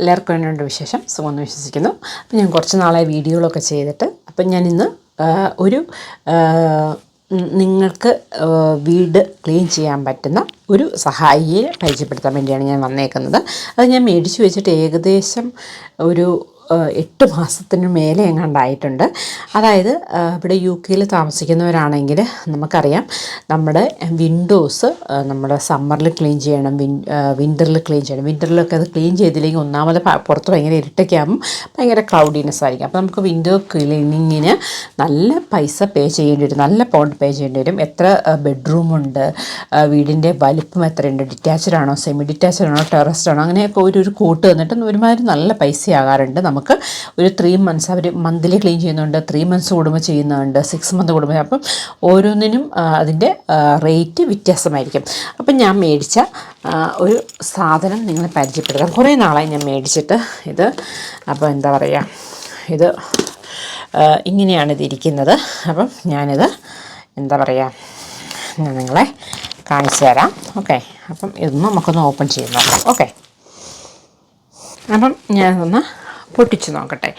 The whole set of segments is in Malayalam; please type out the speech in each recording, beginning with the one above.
എല്ലാവർക്കും വിശേഷം. സുഖമെന്ന് വിശ്വസിക്കുന്നു. അപ്പം ഞാൻ കുറച്ച് നാളായി വീഡിയോകളൊക്കെ ചെയ്തിട്ട് അപ്പം ഞാൻ ഇന്ന് ഒരു നിങ്ങൾക്ക് വീട് ക്ലീൻ ചെയ്യാൻ പറ്റുന്ന ഒരു സഹായിയെ പരിചയപ്പെടുത്താൻ വേണ്ടിയാണ് ഞാൻ വന്നേക്കുന്നത്. അത് ഞാൻ മേടിച്ച് വെച്ചിട്ട് ഏകദേശം ഒരു എട്ട് മാസത്തിന് മേലെ എങ്ങാണ്ടായിട്ടുണ്ട്. അതായത് ഇവിടെ യു കെയിൽ താമസിക്കുന്നവരാണെങ്കിൽ നമുക്കറിയാം നമ്മുടെ വിൻഡോസ് നമ്മുടെ സമ്മറിൽ ക്ലീൻ ചെയ്യണം വിൻ വിന്ററിൽ ക്ലീൻ ചെയ്യണം. വിന്ററിലൊക്കെ അത് ക്ലീൻ ചെയ്തില്ലെങ്കിൽ ഒന്നാമത് പുറത്ത് ഭയങ്കര ഇരുട്ടൊക്കെ ആകുമ്പോൾ ഭയങ്കര ക്ലൗഡിനെസ് ആയിരിക്കും. അപ്പോൾ നമുക്ക് വിൻഡോ ക്ലീനിങ്ങിന് നല്ല പൈസ പേ ചെയ്യേണ്ടി വരും നല്ല പൗണ്ട് പേ ചെയ്യേണ്ടി വരും. എത്ര ബെഡ്റൂമുണ്ട് വീടിന്റെ വലിപ്പം എത്രയുണ്ട് ഡിറ്റാച്ച്ഡ് ആണോ സെമി ഡിറ്റാച്ച്ഡ് ആണോ ടെറസ്ഡ് ആണോ അങ്ങനെയൊക്കെ ഒരു ഒരു കൂട്ട് തന്നിട്ട് ഒരുമാതിരി നല്ല പൈസയാകാറുണ്ട് നമുക്ക് ഒരു ത്രീ മന്ത്സ് അവർ മന്ത്ലി ക്ലീൻ ചെയ്യുന്നുണ്ട് ത്രീ മന്ത്സ് കൂടുമ്പോൾ ചെയ്യുന്നുണ്ട് സിക്സ് മന്ത് കൂടുമ്പോൾ. അപ്പം ഓരോന്നിനും അതിന്റെ റേറ്റ് വ്യത്യാസമായിരിക്കും. അപ്പം ഞാൻ മേടിച്ച ഒരു സാധനം നിങ്ങളെ പരിചയപ്പെടുത്താം. കുറേ നാളായി ഞാൻ മേടിച്ചിട്ട് ഇത്. അപ്പോൾ എന്താ പറയുക ഇത് ഇങ്ങനെയാണ് ഇതിരിക്കുന്നത് അപ്പം ഞാനിത് എന്താ പറയുക ഞാൻ നിങ്ങളെ കാണിച്ചു തരാം. ഓക്കെ. അപ്പം ഇതൊന്ന് നമുക്കൊന്ന് ഓപ്പൺ ചെയ്ത് നോക്കാം. ഓക്കെ. അപ്പം ഞാനൊന്ന് പൊട്ടിച്ച് നോക്കട്ടെ.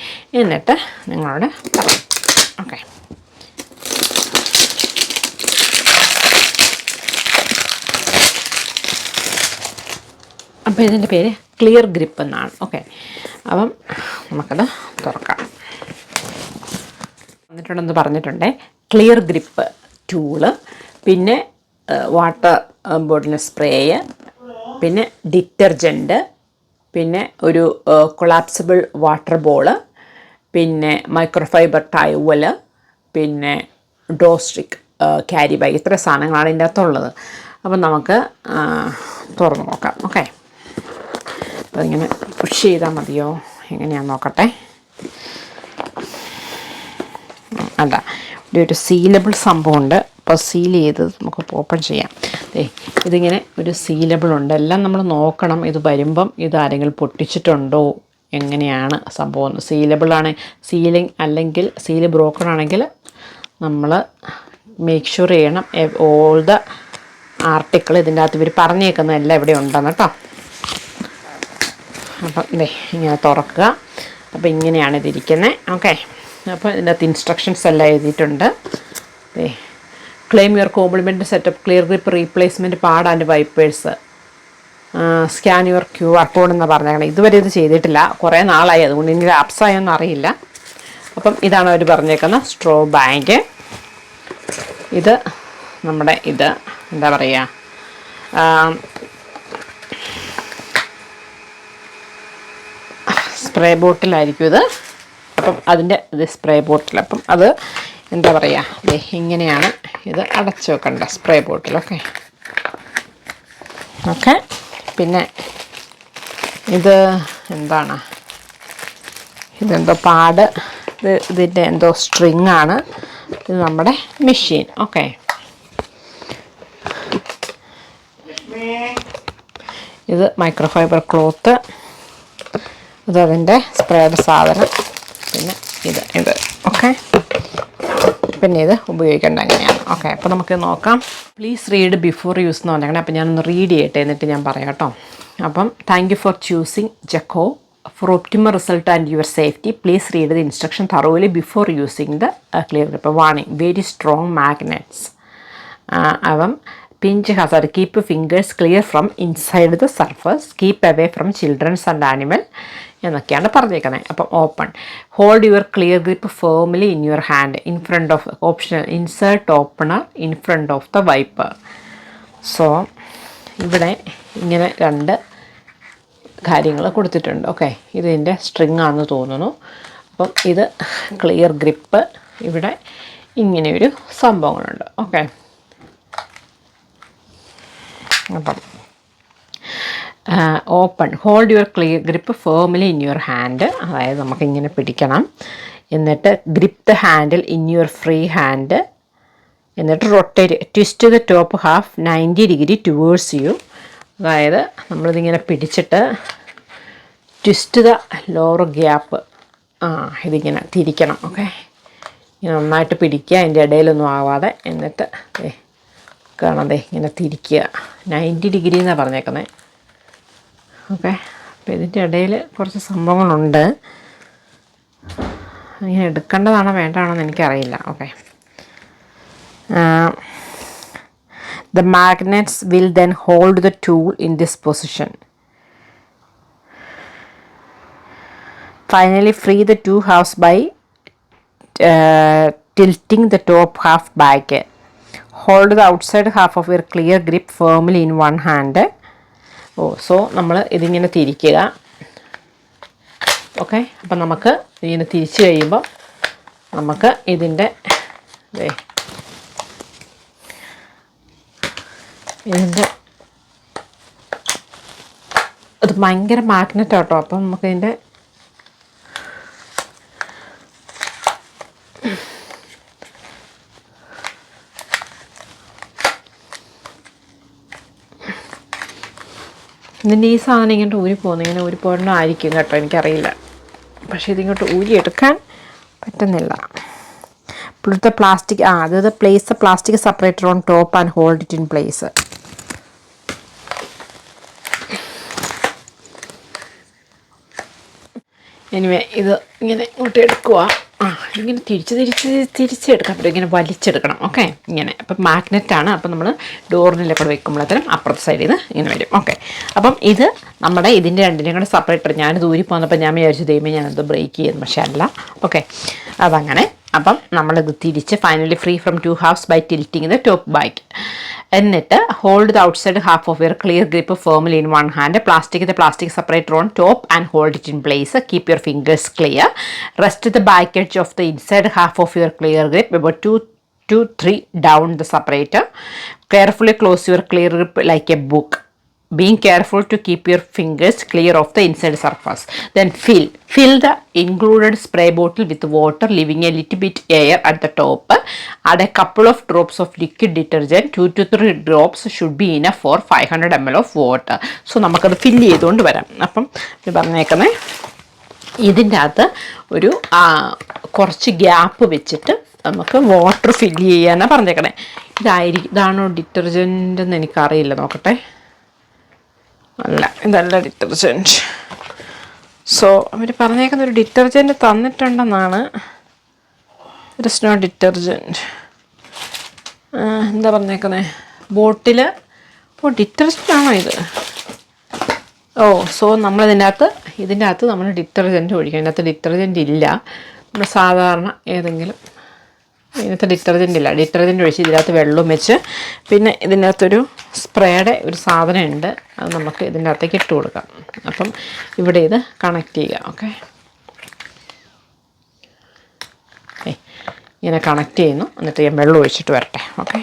എന്നിട്ട് നിങ്ങളോട് പറയാം. ഓക്കെ അപ്പോൾ ഇതിന്റെ പേര് ക്ലിയർ ഗ്രിപ്പ് എന്നാണ്. ഓക്കെ അപ്പം നമുക്കത് തുറക്കാം. വന്നിട്ടുണ്ടെന്ന് പറഞ്ഞിട്ടുണ്ട് ക്ലിയർ ഗ്രിപ്പ് ടൂൾ പിന്നെ വാട്ടർ ബോട്ടിൽ സ്പ്രേയ് പിന്നെ ഡിറ്റർജന്റ് പിന്നെ ഒരു കൊളാപ്സിബിൾ വാട്ടർ ബോൾ പിന്നെ മൈക്രോഫൈബർ ടൈവൽ പിന്നെ ഡോസ്റ്റിക് ക്യാരി ബാഗ് ഇത്ര സാധനങ്ങളാണ് ഇതിന്റെ അകത്തുള്ളത്. അപ്പം നമുക്ക് തുറന്ന് നോക്കാം. ഓക്കെ. അപ്പോൾ ഇങ്ങനെ പുഷ് ചെയ്താൽ മതിയോ? എങ്ങനെയാണെന്ന് നോക്കട്ടെ? അല്ല ഇവിടെ ഒരു സീലബിൾ സംഭവമുണ്ട്. അപ്പോൾ സീൽ ചെയ്ത് നമുക്ക് ഓപ്പൺ ചെയ്യാം. ഏ ഇതിങ്ങനെ ഒരു സീലബിൾ ഉണ്ട്. എല്ലാം നമ്മൾ നോക്കണം. ഇത് വരുമ്പം ഇത് ആരെങ്കിലും പൊട്ടിച്ചിട്ടുണ്ടോ? എങ്ങനെയാണ് സംഭവം? സീലബിൾ ആണ്. സീലിങ് അല്ലെങ്കിൽ സീൽ ബ്രോക്കൺ ആണെങ്കിൽ നമ്മൾ മേക്ക് ഷുവർ ചെയ്യണം. ഓൾ ദ ആർട്ടിക്കിൾ ഇതിന്റെ അകത്ത് ഇവർ പറഞ്ഞേക്കുന്ന എല്ലാം ഇവിടെ ഉണ്ടെന്ന് കേട്ടോ. അപ്പം ഇതേ ഇങ്ങനെ തുറക്കുക. അപ്പോൾ ഇങ്ങനെയാണ് ഇതിരിക്കുന്നത്. ഓക്കെ അപ്പോൾ ഇതിന്റെ അകത്ത് ഇൻസ്ട്രക്ഷൻസ് എല്ലാം എഴുതിയിട്ടുണ്ട്. ദേ claim your compliment setup clear grip replacement pad and wipers scan your Q R code എന്ന് പറഞ്ഞേക്കണം. ഇതുവരെ ഇത് ചെയ്തിട്ടില്ല. കുറേ നാളായി. അതുകൊണ്ട് ഇനി ലാപ്സായൊന്നും അറിയില്ല. അപ്പം ഇതാണ് അവർ പറഞ്ഞേക്കുന്ന സ്ട്രോ ബാഗ് ഇത് നമ്മുടെ ഇത് എന്താ പറയുക സ്പ്രേ ബോട്ടിലായിരിക്കും ഇത്. അപ്പം അതിന്റെ ഇത് സ്പ്രേ ബോട്ടിൽ അപ്പം അത് എന്താ പറയുക ദേ ഇങ്ങനെയാണ് ഇത് അടച്ചു വെക്കേണ്ട സ്പ്രേ ബോട്ടിലൊക്കെ ഓക്കെ പിന്നെ ഇത് എന്താണ്? ഇതെന്തോ പാട് ഇത് ഇതിന്റെ എന്തോ സ്ട്രിങ് ആണ്. ഇത് നമ്മുടെ മെഷീൻ ഓക്കെ ഇത് മൈക്രോഫൈബർ ക്ലോത്ത് ഇത് അതിന്റെ സ്പ്രേയുടെ സാധനം. പിന്നെ ഇത് ഇത് ഓക്കെ പിന്നെ ചെയ്ത് ഉപയോഗിക്കേണ്ട അങ്ങനെയാണ് ഓക്കെ അപ്പോൾ നമുക്ക് നോക്കാം. പ്ലീസ് റീഡ് ബിഫോർ യൂസ് എന്ന് പറഞ്ഞാൽ അപ്പോൾ ഞാനൊന്ന് റീഡ് ചെയ്യട്ടെ എന്നിട്ട് ഞാൻ പറയാം കേട്ടോ. അപ്പം thank you for choosing Jacko for optimal result and your safety please read the instruction thoroughly before using the clear ഇപ്പോൾ വാണിംഗ് വെരി സ്ട്രോങ് മാഗ്നറ്റ്സ് അപ്പം pinch hazard keep fingers clear from inside the surface keep away from childrens and animal എന്നൊക്കെയാണ് പറഞ്ഞേക്കുന്നത് അപ്പം open hold your clear grip firmly in your hand in front of optional insert opener in front of the wiper so ഇവിടെ ഇങ്ങനെ രണ്ട് കാര്യങ്ങൾ കൊടുത്തിട്ടുണ്ട്. ഓക്കെ ഇതിന്റെ സ്ട്രിങ് ആണെന്ന് തോന്നുന്നു. അപ്പം ഇത് ക്ലിയർ ഗ്രിപ്പ് ഇവിടെ ഇങ്ങനെയൊരു സംഭവങ്ങളുണ്ട്. ഓക്കെ അപ്പം open hold your clear grip firmly in your hand അതായത് നമുക്കിങ്ങനെ പിടിക്കണം. എന്നിട്ട് grip the handle in your free hand എന്നിട്ട് rotate twist the top half ninety degree towards you അതായത് നമ്മളിതിങ്ങനെ പിടിച്ചിട്ട് ട്വിസ്റ്റ് ദ ലോവർ ഗ്യാപ്പ് ആ ഇതിങ്ങനെ തിരിക്കണം ഓക്കെ നന്നായിട്ട് പിടിക്കുക അതിന്റെ ഇടയിലൊന്നും ആവാതെ. എന്നിട്ട് കാണാതെ ഇങ്ങനെ തിരിക്കുക. നയന്റി ഡിഗ്രി എന്നാണ് പറഞ്ഞേക്കുന്നത് ഓക്കെ അപ്പം ഇതിന്റെ ഇടയിൽ കുറച്ച് സംഭവങ്ങളുണ്ട് ഇങ്ങനെ എടുക്കേണ്ടതാണോ വേണ്ടതാണോ എന്ന് എനിക്കറിയില്ല okay the magnets will then hold the tool in this position free the two halves by uh, tilting the top half back hold the outside half of your clear grip firmly in one hand ഓ സോ നമ്മൾ ഇതിങ്ങനെ തിരിക്കുക. ഓക്കെ അപ്പം നമുക്ക് ഇങ്ങനെ തിരിച്ച് കഴിയുമ്പോൾ നമുക്ക് ഇതിന്റെ ഇതിന്റെ ഇത് ഭയങ്കര മാഗ്നറ്റ് ആട്ടോ. അപ്പം നമുക്കിതിന്റെ ഇതിന്റെ ഈ സാധനം ഇങ്ങോട്ട് ഊരി പോകുന്നു. ഇങ്ങനെ ഊരി പോകണമായിരിക്കും കേട്ടോ. എനിക്കറിയില്ല. പക്ഷേ ഇതിങ്ങോട്ട് ഊരി എടുക്കാൻ പറ്റുന്നില്ല. ഇപ്പോഴത്തെ പ്ലാസ്റ്റിക് ആ അതായത് place plastic separator on top and hold it in place anyway ഇത് ഇങ്ങനെ ഇങ്ങോട്ട് എടുക്കുക ആ ഇങ്ങനെ തിരിച്ച് തിരിച്ച് തിരിച്ചെടുക്കാം പറ്റും ഇങ്ങനെ വലിച്ചെടുക്കണം. ഓക്കെ? ഇങ്ങനെ. അപ്പം മാഗ്നറ്റാണ് അപ്പം നമ്മൾ ഡോറിനിലെ കൂടെ വെക്കുമ്പോഴത്തേനും അപ്പുറത്തെ സൈഡിൽ നിന്ന് ഇങ്ങനെ വരും. ഓക്കെ? അപ്പം ഇത് നമ്മുടെ ഇതിന്റെ രണ്ടിനെയും കൂടെ സെപ്പറേറ്റർ ഞാൻ ഊരി പോന്നപ്പോൾ ഞാൻ വിചാരിച്ചു ദൈവമേ ഞാനത് ബ്രേക്ക് ചെയ്യുന്നു. പക്ഷേ അല്ല. ഓക്കെ? അതങ്ങനെ അപ്പം നമ്മളിത് തിരിച്ച് finally free from two halves by tilting the top back എന്നിട്ട് hold the outside half of your clear grip firmly in one hand plastic the plastic separator on top and hold it in place keep your fingers clear rest the back edge of the inside half of your clear grip ഇപ്പോൾ two to three down the separator carefully close your clear grip like a book. Being careful to keep your fingers clear of the inside surface then fill fill the included spray bottle with water leaving a little bit air at the top add a couple of drops of liquid detergent two to three drops should be enough for 500 ml of water so നമുക്കത് ഫില്ല് ചെയ്തുകൊണ്ട് വരാം അപ്പം ഇത് പറഞ്ഞേക്കുന്നത് ഇതിന്റെ അകത്ത് ഒരു കുറച്ച് ഗ്യാപ്പ് വെച്ചിട്ട് നമുക്ക് വാട്ടർ ഫില്ല് ചെയ്യാനാണ് പറഞ്ഞേക്കണേ ഇതായിരിക്കും ഇതാണോ ഡിറ്റർജന്റ് എന്ന് എനിക്കറിയില്ല നോക്കട്ടെ അല്ല ഇതല്ല ഡിറ്റർജന്റ് സോ അവർ പറഞ്ഞേക്കുന്ന ഒരു ഡിറ്റർജന്റ് തന്നിട്ടുണ്ടെന്നാണ് ഇറ്റ് ഇസ് നോട്ട് ഡിറ്റർജന്റ് എന്താ പറഞ്ഞേക്കുന്നത് ബോട്ടിൽ ഓ ഡിറ്റർജന്റ് ആണോ ഇത്? ഓ സോ നമ്മളിതിന്റെ അകത്ത് ഇതിന്റെ അകത്ത് നമ്മൾ ഡിറ്റർജന്റ് ഒഴിക്കണം ഇതിനകത്ത് ഡിറ്റർജന്റ് ഇല്ല. നമ്മൾ സാധാരണ ഏതെങ്കിലും ഇതിനകത്ത് ഡിറ്റർജന്റ് ഇല്ല. ഡിറ്റർജന്റ് ഒഴിച്ച് ഇതിനകത്ത് വെള്ളം വെച്ച് പിന്നെ ഇതിനകത്തൊരു സ്പ്രേയുടെ ഒരു സാധനം ഉണ്ട് അത് നമുക്ക് ഇതിന്റെ അകത്തേക്ക് ഇട്ട് കൊടുക്കാം. അപ്പം ഇവിടെ ഇത് കണക്ട് ചെയ്യുക ഓക്കെ ഇങ്ങനെ കണക്ട് ചെയ്യുന്നു. എന്നിട്ട് ഞാൻ വെള്ളം ഒഴിച്ചിട്ട് വരട്ടെ. ഓക്കെ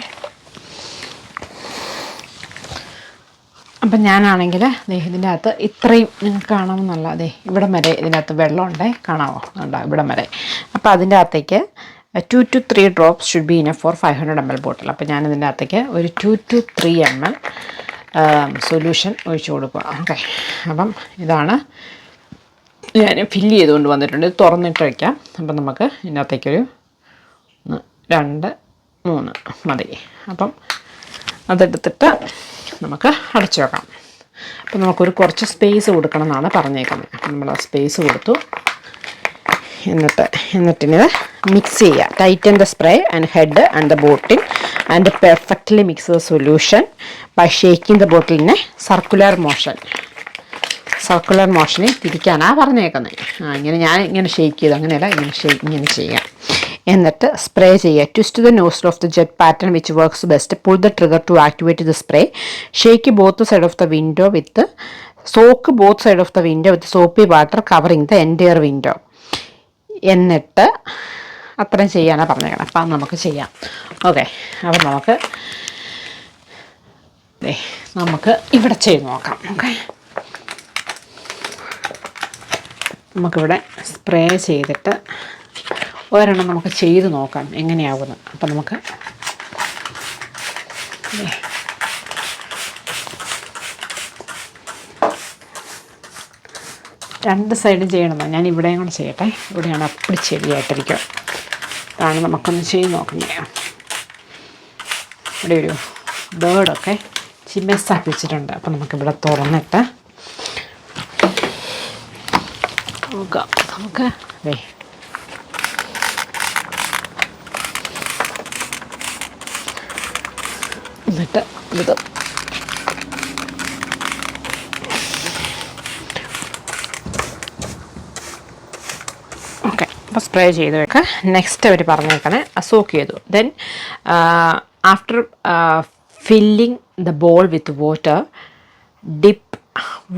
അപ്പം ഞാനാണെങ്കിൽ ഇതിന്റെ അകത്ത് ഇത്രയും നിങ്ങൾക്ക് കാണാമെന്നല്ല. അതെ ഇവിടം വരെ ഇതിനകത്ത് വെള്ളമുണ്ടേ. കാണാമോ ഉണ്ടോ ഇവിടം വരെ. അപ്പോൾ അതിന്റെ അകത്തേക്ക് two to three drops should be in a four five hundred M L bottle അപ്പോൾ ഞാൻ ഇതിന്റെ അകത്തേക്ക് ഒരു two to three M L solution ഒഴിച്ചു കൊടുക്കുക. ഓക്കെ അപ്പം ഇതാണ് ഞാൻ ഫില്ല് ചെയ്തുകൊണ്ട് വന്നിട്ടുണ്ട്. ഇത് തുറന്നിട്ട് വയ്ക്കാം അപ്പം നമുക്ക് ഇതിനകത്തേക്കൊരു രണ്ട് മൂന്ന് മതി. അപ്പം അതെടുത്തിട്ട് നമുക്ക് അടച്ചു വെക്കാം. അപ്പം നമുക്കൊരു കുറച്ച് സ്പേസ് കൊടുക്കണം എന്നാണ് പറഞ്ഞേക്കുന്നത്. നമ്മൾ ആ സ്പേസ് കൊടുത്തു. എന്നിട്ട് എന്നിട്ടിന് മിക്സ് ചെയ്യുക tighten the spray and head and the bottle and perfectly mix the solution by shaking the ബോട്ടിലിനെ circular motion circular മോഷനിൽ തിരിക്കാനാണ് പറഞ്ഞേക്കുന്നത് ആ ഇങ്ങനെ ഞാൻ ഇങ്ങനെ ഷേക്ക് ചെയ്ത്. അങ്ങനെയല്ല ഇങ്ങനെ ഷേക്ക് ഇങ്ങനെ ചെയ്യാം. എന്നിട്ട് സ്പ്രേ ചെയ്യുക. Twist the nozzle of the jet pattern which works best pull the trigger to activate the spray shake both side of the window with soak both side of the window with soapy water covering the entire window എന്നിട്ട് അത്രയും ചെയ്യാനാണ് പറഞ്ഞേക്കണം. അപ്പം നമുക്ക് ചെയ്യാം. ഓക്കെ. അപ്പം നമുക്ക് നമുക്ക് ഇവിടെ ചെയ്ത് നോക്കാം. ഓക്കെ. നമുക്കിവിടെ സ്പ്രേ ചെയ്തിട്ട് ഒരെണ്ണം നമുക്ക് ചെയ്ത് നോക്കാം. എങ്ങനെയാവുന്നു. അപ്പം നമുക്ക് രണ്ട് സൈഡും ചെയ്യണമെന്നോ ഞാൻ ഇവിടെയും കൂടെ ചെയ്യട്ടെ. ഇവിടെയാണ് അപ്പടി ചെടിയായിട്ടിരിക്കുക അതാണ് നമുക്കൊന്ന് ചെയ്ത് നോക്കണ്ടേ ഇവിടെ ഒരു ബേർഡൊക്കെ ചിമ്മസാക്കി വെച്ചിട്ടുണ്ട്. അപ്പം നമുക്കിവിടെ തുറന്നിട്ട് നോക്കാം. നമുക്ക് അതെ എന്നിട്ട് ഇത് അപ്പോൾ സ്പ്രേ ചെയ്ത് വെക്കുക നെക്സ്റ്റ് അവർ പറഞ്ഞേക്കണേ സോക്ക് ചെയ്തു. Then after filling the ball with water dip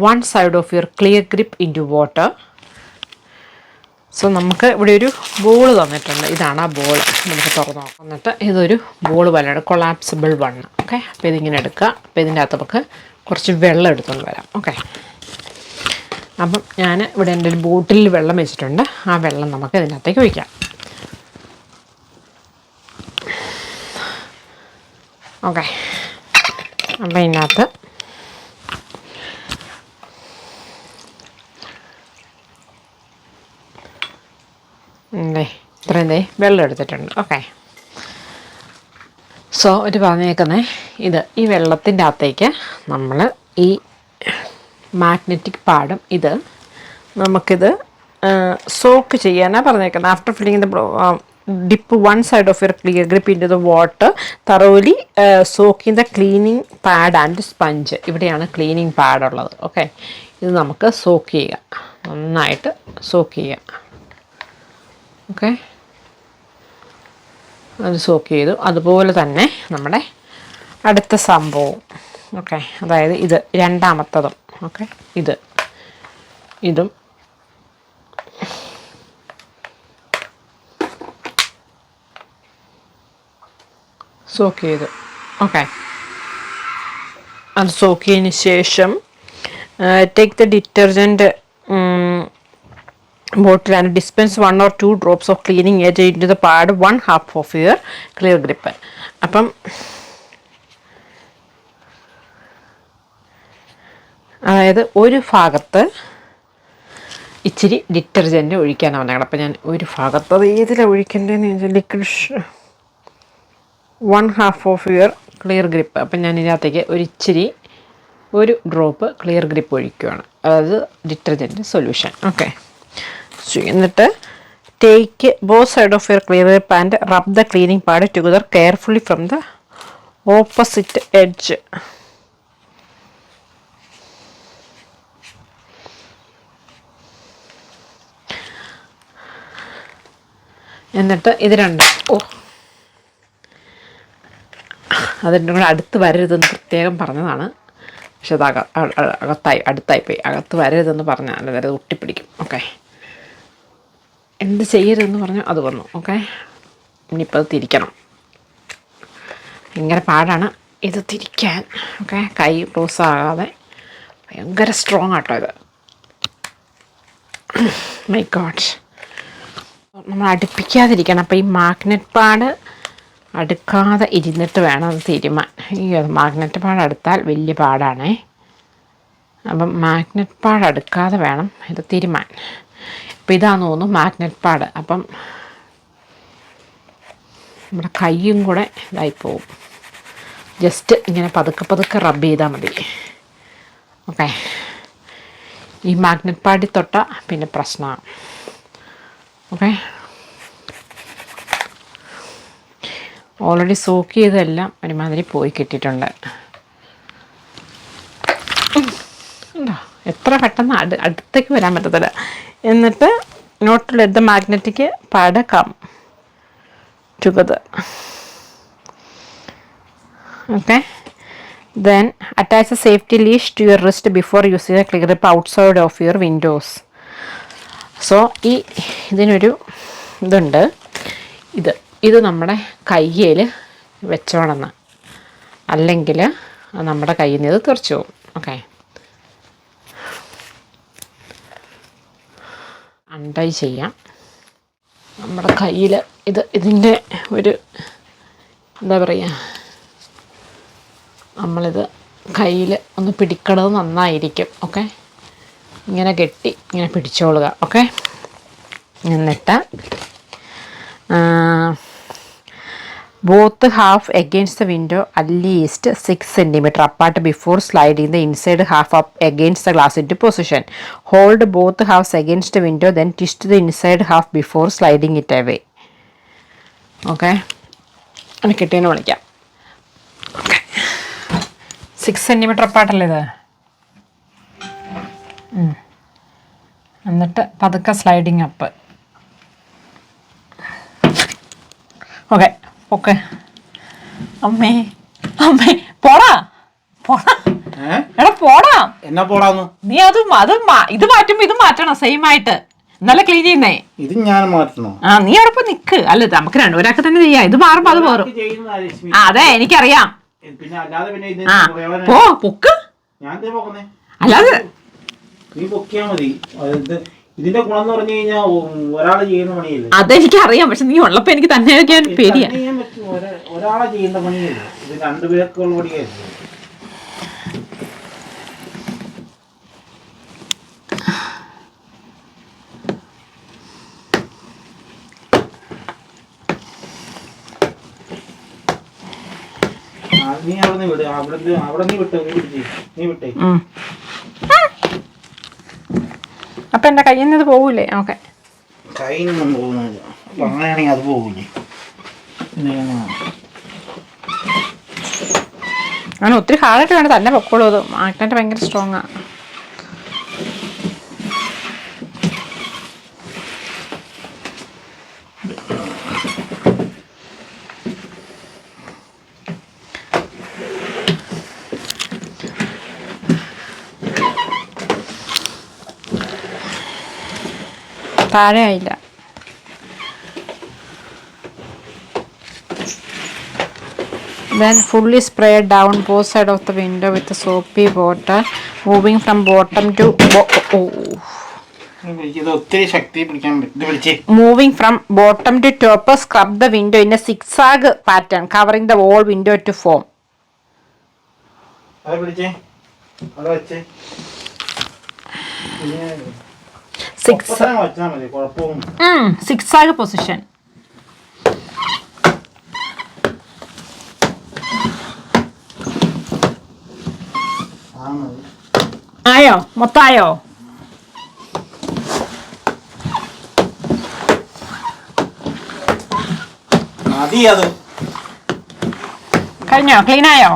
one side of your clear grip into water so നമുക്ക് ഇവിടെ ഒരു ബോൾ തന്നിട്ടുണ്ട്. ഇതാണ് ആ ബോൾ നമുക്ക് തുറന്ന് നോക്കാം. ഇതൊരു ബോൾ പോലെയാണ്. കൊളാപ്സിബിൾ വൺ ഓക്കെ അപ്പോൾ ഇതിങ്ങനെ എടുക്കുക. അപ്പോൾ ഇതിന്റെ അകത്ത് നമുക്ക് കുറച്ച് വെള്ളം എടുത്തുകൊണ്ട് വരാം. ഓക്കെ അപ്പം ഞാൻ ഇവിടെ എന്റെ ഒരു ബോട്ടിലിൽ വെള്ളം വെച്ചിട്ടുണ്ട്. ആ വെള്ളം നമുക്ക് ഇതിനകത്തേക്ക് ഒഴിക്കാം. ഓക്കെ. അപ്പം ഇതിനകത്ത് ദേ ഇത്രയും ദേ വെള്ളം എടുത്തിട്ടുണ്ട്. ഓക്കെ. സോ ഒരു പറഞ്ഞേക്കുന്നേ. ഇത് ഈ വെള്ളത്തിന്റെ അകത്തേക്ക് നമ്മൾ ഈ മാഗ്നറ്റിക് പാടും. ഇത് നമുക്കിത് സോക്ക് ചെയ്യാനാണ് പറഞ്ഞേക്കുന്നത്. After filling the dip one side of your clear grip to the water thoroughly soaking the cleaning pad and sponge ഇവിടെയാണ് ക്ലീനിങ് പാഡ് ഉള്ളത്. ഓക്കെ ഇത് നമുക്ക് സോക്ക് ചെയ്യുക നന്നായിട്ട് സോക്ക് ചെയ്യുക ഓക്കെ അത് സോക്ക് ചെയ്തു. അതുപോലെ തന്നെ നമ്മുടെ അടുത്ത സംഭവം. ഓക്കെ അതായത് ഇത് രണ്ടാമത്തതും. ഓക്കെ ഇത് ഇതും സോക്ക് ചെയ്തു ഓക്കെ അത് സോക്ക് ചെയ്തതിന് ശേഷം take the detergent bottle and dispense one or two drops of cleaning agent into the pad one half of your clear gripper അപ്പം അതായത് ഒരു ഭാഗത്ത് ഇച്ചിരി ഡിറ്റർജന്റ് ഒഴിക്കാനാണ് പറഞ്ഞത്. അപ്പം ഞാൻ ഒരു ഭാഗത്ത് അത് ഏതിലാണ് ഒഴിക്കേണ്ടതെന്ന് വെച്ചാൽ liquid one half of your clear grip അപ്പം ഞാൻ ഇതിനകത്തേക്ക് ഒരു ഇച്ചിരി ഒരു ഡ്രോപ്പ് ക്ലിയർ ഗ്രിപ്പ് ഒഴിക്കുകയാണ് അതായത് ഡിറ്റർജന്റ് സൊല്യൂഷൻ ഓക്കെ എന്നിട്ട് take both side of your clear grip and rub the cleaning pad together carefully from the opposite edge എന്നിട്ട് ഇത് രണ്ട്. ഓ. അതിന്റെ കൂടെ അടുത്ത് വരരുതെന്ന് പ്രത്യേകം പറഞ്ഞതാണ്. പക്ഷെ അത് അക അകത്തായി അടുത്തായി പോയി. അകത്ത് വരരുതെന്ന് പറഞ്ഞാൽ അതായത് ഒട്ടിപ്പിടിക്കും. ഓക്കെ. എന്ത് ചെയ്യരുതെന്ന് പറഞ്ഞാൽ അത് വന്നു. ഓക്കെ. ഇനിയിപ്പോൾ അത് തിരിക്കണം. ഭയങ്കര പാടാണ് ഇത് തിരിക്കാൻ. ഓക്കെ. കൈ ക്ലോസ് ആകാതെ ഭയങ്കര സ്ട്രോങ് ആട്ടോ ഇത്. മൈ ഗോഡ് നമ്മൾ അടുപ്പിക്കാതിരിക്കണം. അപ്പോൾ ഈ മാഗ്നറ്റ് പാഡ് അടുക്കാതെ ഇരുന്നിട്ട് വേണം അത് തീരുമാനം ഈ മാഗ്നറ്റ് പാഡ് അടുത്താൽ വലിയ പാടാണേ. അപ്പം മാഗ്നറ്റ് പാഡ് അടുക്കാതെ വേണം ഇത് തീരുമാൻ. അപ്പം ഇതാന്ന് തോന്നുന്നു മാഗ്നറ്റ് പാഡ് അപ്പം നമ്മുടെ കൈയും കൂടെ ഇതായി പോവും. ജസ്റ്റ് ഇങ്ങനെ പതുക്കെ പതുക്കെ റബ്ബ് ചെയ്താൽ മതി. ഓക്കെ ഈ മാഗ്നറ്റ് പാഡിൽ തൊട്ട പിന്നെ പ്രശ്നമാണ് ഓക്കെ ഓൾറെഡി സോക്ക് ചെയ്തതെല്ലാം ഒരുമാതിരി പോയി കിട്ടിയിട്ടുണ്ട്. ഉണ്ടോ എത്ര പെട്ടെന്ന് അടു അടുത്തേക്ക് വരാൻ പറ്റത്തില്ല. എന്നിട്ട് നോട്ടുള്ള let magnetic magnetic pad come together attach then attach a safety leash to your wrist before using the clear grip outside of your windows. So ഈ ഇതിനൊരു ഇതുണ്ട്. ഇത് ഇത് നമ്മുടെ കയ്യിൽ വെച്ചോണമെന്ന് അല്ലെങ്കിൽ നമ്മുടെ കയ്യിൽ നിന്ന് ഇത് തുറച്ചു പോകും. ഓക്കെ. അണ്ടൈ ചെയ്യാം. നമ്മുടെ കയ്യിൽ ഇത് ഇതിന്റെ ഒരു എന്താ പറയുക നമ്മളിത് കയ്യിൽ ഒന്ന് പിടിക്കണത് നന്നായിരിക്കും. ഓക്കെ. ഇങ്ങനെ കെട്ടി ഇങ്ങനെ പിടിച്ചോളുക ഓക്കെ? എന്നിട്ട് both half against the window at least six centimetre apart before sliding the inside half up against the glass into position hold both half against window then twist the inside half before sliding it away okay? കിട്ടിയെന്ന് വിളിക്കാം. സിക്സ് സെന്റിമീറ്റർ അപ്പാർട്ടല്ലേ ഇത്. എന്നിട്ട് പതുക്കെ സ്ലൈഡിങ് അപ്പ് ഓക്കെ ഓക്കെ അമ്മേ അമ്മേ പോടാ പോടാ? എടാ പോടാ. എന്നാ പോടാന്ന്? നീ അത് അത് ഇത് മാറ്റുമ്പോ ഇത് മാറ്റണം സെയിം ആയിട്ട്. നല്ല ക്ലീൻ ചെയ്യുന്നേ. ഇത് ഞാൻ മാറ്റണോ? ആ നീ അവിടെ നിക്ക്. അല്ല നമുക്ക് രണ്ടുപേരൊക്കെ തന്നെ ചെയ്യാം. ഇത് മാറുമ്പോ അത് മാറും. ആ അതെ എനിക്കറിയാം. പിന്നെ അല്ലാതെ പിന്നെ ഇത് ആ പോ പൊക്ക്. അല്ലാതെ നീ പൊക്കിയാ മതി. ഇത് ഇതിന്റെ ഗുണം എന്ന് പറഞ്ഞു കഴിഞ്ഞാൽ ഒരാൾ ചെയ്യുന്ന പണിയല്ലേ? അതെനിക്കറിയാം. പക്ഷെ നീ ഉള്ളപ്പോ എനിക്ക് തന്നെ വെക്കാൻ പേടിയാ. തന്നെ ചെയ്യാൻ പറ്റും. ഒരാ- ഒരാളെ ചെയ്യുന്ന പണിയല്ലേ? ഇത് രണ്ടുപേർക്കുള്ള ആ, നീ അവിടെ നിന്ന് വിട്. അവിടെ അവിടെ നീ വിട്ടോ നീ വിട്ടേ. നീ വിട്ടേ. അപ്പൊ എന്റെ കയ്യിൽ നിന്ന് ഇത് പോകൂലേ ഓക്കെ. കയ്യിലൊന്നും പോകുന്നില്ല. അപ്പൊ അങ്ങനെയാണെങ്കിൽ അത് പോകില്ലേ അങ്ങനെ ഒത്തിരി ഹാർഡായിട്ട് വേണ്ട തന്നെ പൊക്കോളൂ. അത് മാഗ്നറ്റ് ഭയങ്കര സ്ട്രോങ് താഴെ ആയില്ല Then fully spray down both side of the window with the soapy water, moving from bottom to bo- oh, moving from bottom to top. Scrub the window in a zigzag pattern, covering the whole window to form. പിടിച്ചേ അവിടെ വെച്ചേ പിന്നെ സിക്സ് ഒപ്പത്തന്നെ പൊസിഷൻ ആയോ മൊത്തമായോ മതി അത് കഴിഞ്ഞോ? ക്ലീൻ ആയോ?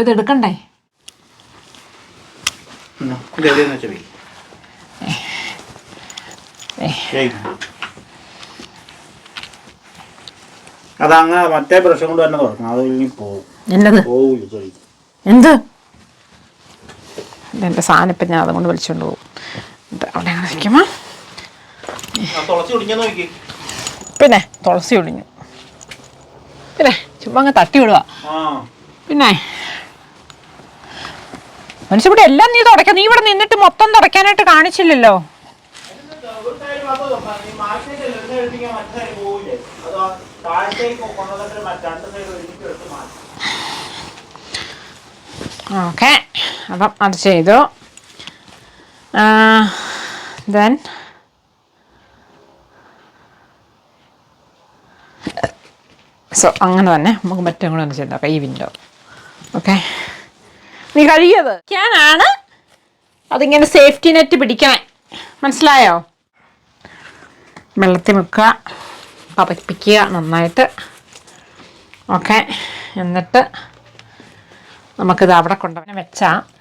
ഇനിയിപ്പോൾ ഇത് എടുക്കണ്ടേ. അതങ്ങ മറ്റേ ബ്രഷ് കൊണ്ട് തന്നെ തുറക്കണം. അത് ഇനി പോവില്ല എന്ത്? എന്റെ സാധനം ഇപ്പം ഞാൻ അതുകൊണ്ട് വിളിച്ചോണ്ട് പോകും. അവിടെ അങ്ങനെ നോക്കി പിന്നെ തുളസി ഒടിഞ്ഞു. പിന്നെ ചുമ്മാ അങ്ങ് തട്ടി വിടുക ആ. പിന്നെ മനുഷ്യ ഇവിടെ എല്ലാം നീ തുടക്കാം നീ ഇവിടെ നിന്നിട്ട് മൊത്തം തുടക്കാനായിട്ട് കാണിച്ചില്ലല്ലോ. ഓക്കെ. അപ്പം അത് ചെയ്തു. ദെൻ. സോ അങ്ങനെ തന്നെ. നമുക്ക് മറ്റേ കൂടെ ഒന്ന് ചെയ്തോക്കാം ഈ വിൻഡോ ഓക്കെ. നീ കഴിയത്? ഞാനാണ് അതിങ്ങനെ സേഫ്റ്റി നെറ്റ് പിടിക്കണേ. മനസ്സിലായോ? വെള്ളത്തിൽ മുക്കുക പതപ്പിക്കുക നന്നായിട്ട്. ഓക്കെ. എന്നിട്ട് നമുക്കിത് അവിടെ കൊണ്ടുവന്നെ വെച്ചാൽ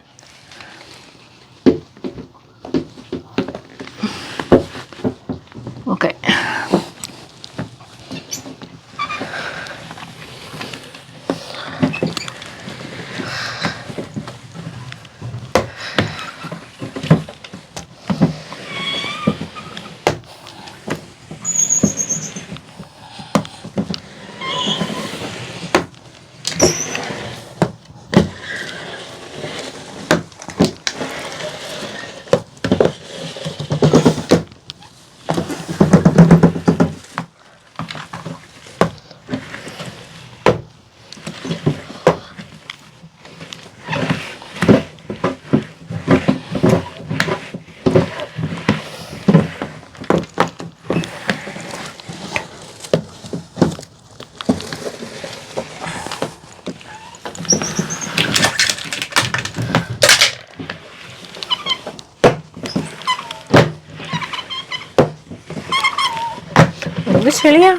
ചെളിയാ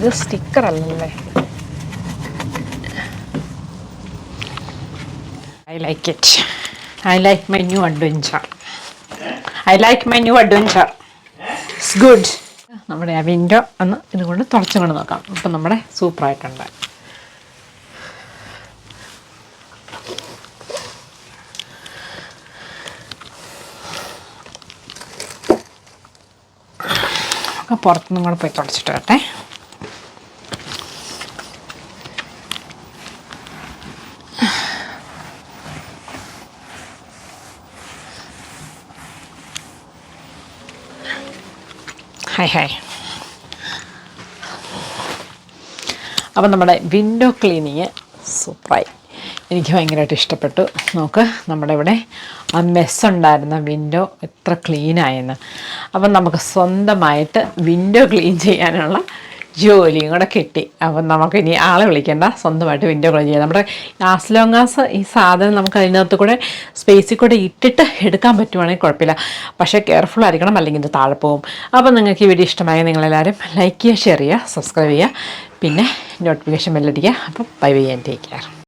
ഇത് സ്റ്റിക്കർ അല്ലല്ലേ? I like it I like my new adventure I like my new adventure it's good നമ്മുടെ ആ വിൻഡോ ഒന്ന് ഇതുകൊണ്ട് തുറച്ചുകൊണ്ട് നോക്കാം. അപ്പം നമ്മുടെ സൂപ്പറായിട്ടുണ്ട് പുറത്തുനിന്നും കൂടെ പോയി തുടച്ചിട്ട് വരട്ടെ. ഹായ് ഹായ് അപ്പം നമ്മുടെ വിൻഡോ ക്ലീനിങ് സൂപ്പറായി. എനിക്ക് ഭയങ്കരമായിട്ട് ഇഷ്ടപ്പെട്ടു. നോക്ക് നമ്മുടെ ഇവിടെ ആ മെസ്സ് ഉണ്ടായിരുന്ന വിൻഡോ എത്ര ക്ലീനായെന്ന് അപ്പം നമുക്ക് സ്വന്തമായിട്ട് വിൻഡോ ക്ലീൻ ചെയ്യാനുള്ള ജോലിയും കൂടെ കിട്ടി. അപ്പം നമുക്ക് ഇനി ആളെ വിളിക്കേണ്ട. സ്വന്തമായിട്ട് വിൻഡോ ക്ലോസ് ചെയ്യാം. നമ്മുടെ ആസ് ലോങ് ആസ് ഈ സാധനം നമുക്ക് അതിനകത്ത് കൂടെ സ്പേസിൽ കൂടെ ഇട്ടിട്ട് എടുക്കാൻ പറ്റുവാണെങ്കിൽ കുഴപ്പമില്ല. പക്ഷേ കെയർഫുൾ ആയിരിക്കണം. അല്ലെങ്കിൽ ഇത് താഴെ പോകും. അപ്പം നിങ്ങൾക്ക് ഈ വീഡിയോ ഇഷ്ടമായ നിങ്ങളെല്ലാവരും ലൈക്ക് ചെയ്യുക ഷെയർ ചെയ്യുക സബ്സ്ക്രൈബ് ചെയ്യുക. പിന്നെ നോട്ടിഫിക്കേഷൻ ബെല്ലടിക്കുക അപ്പം bye bye and take care